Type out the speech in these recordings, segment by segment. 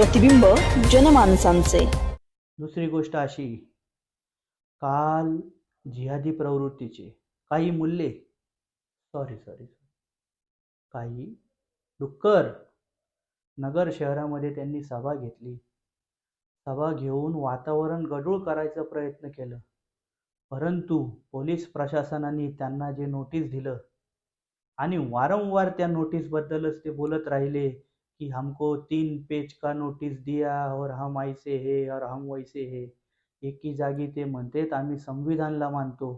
प्रतिबिंब जनमानसांचे. दुसरी गोष्ट अशी काल जिहादी प्रवृत्तीचे काही मूल्ये सॉरी सॉरी काही डुक्कर नगर शहरामध्ये त्यांनी सभा घेतली. सभा घेऊन वातावरण गडूळ करायचा प्रयत्न केलं. परंतु पोलीस प्रशासनाने त्यांना जे नोटीस दिलं आणि वारंवार त्या नोटीसबद्दलच ते बोलत राहिले कि हमको तीन पेज का नोटीस दिया और हम ऐसे है और हम वैसे है। एकी जागी ते म्हणतेत आम्ही संविधानला मानतो।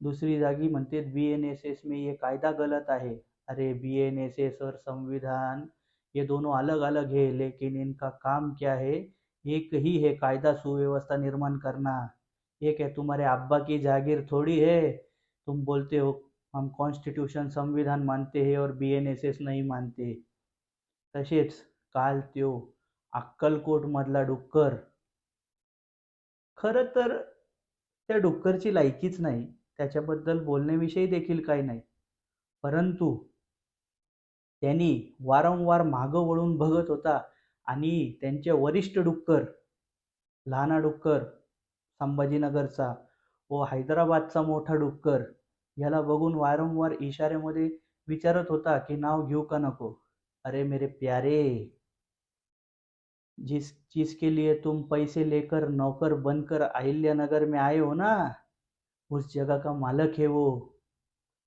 दुसरी जागी म्हणतेत बी एन एस एस में ये कायदा गलत आहे। अरे बी एन एस एस और संविधान ये दोनों अलग अलग है, लेकिन इनका काम क्या है? एक ही है कायदा सुव्यवस्था निर्माण करना। एक है तुम्हारे अब्बा की जागीर थोड़ी है? तुम बोलते हो, हम कॉन्स्टिट्यूशन संविधान मानते हैं और बी एन एस एस नहीं मानते। तसेच काल त्यो अक्कलकोटमधला डुक्कर. खरं तर त्या डुक्करची लायकीच नाही त्याच्याबद्दल बोलण्याविषयी देखील काही नाही. परंतु त्यांनी वारंवार मागं वळून बघत होता आणि त्यांचे वरिष्ठ डुक्कर लहाना डुक्कर संभाजीनगरचा व हैदराबादचा मोठा डुक्कर याला बघून वारंवार इशाऱ्यामध्ये विचारत होता की नाव घेऊ का नको? अरे मेरे प्यारे, जिस चीज़ के लिए तुम पैसे लेकर नौकर बनकर अहिल्या नगर में आए हो ना, उस जगह का मालक है वो।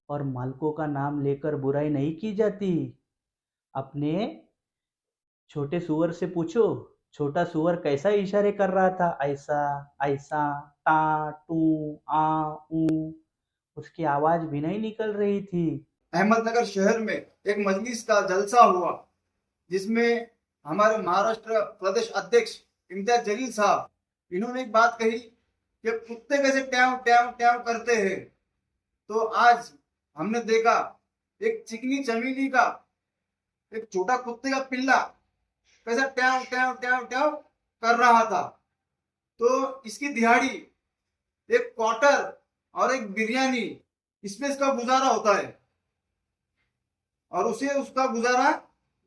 और मालकों का नाम लेकर बुराई नहीं की जाती। अपने छोटे सुअर से पूछो, छोटा सुअर कैसा इशारे कर रहा था? ऐसा ऐसा टा टू, आ उसकी आवाज़ भी नहीं निकल रही थी। अहमदनगर शहर में एक मजलिस का जलसा हुआ, जिसमें हमारे महाराष्ट्र प्रदेश अध्यक्ष इम्तियाज़ जलील साहब, इन्होंने एक बात कही कि कुत्ते कैसे ट्याव ट्याव ट्याव करते हैं। तो आज हमने देखा, एक चिकनी चमेली का, एक छोटा कुत्ते का पिल्ला कैसा ट्याव ट्याव ट्याव ट्याव कर रहा था। तो इसकी दिहाड़ी, एक क्वार्टर और एक बिरयानी, इसमें इसका गुजारा होता है। और उसे उसका गुजारा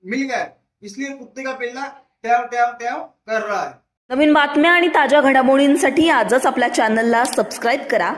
मिल गया इसलिए कुत्ते का पिल्ला टैव ट्याव टैव कर रहा है। नवीन बातम्या आणि ताज्या घडामोडींसाठी आजच आपल्या चॅनलला सबस्क्राईब करा.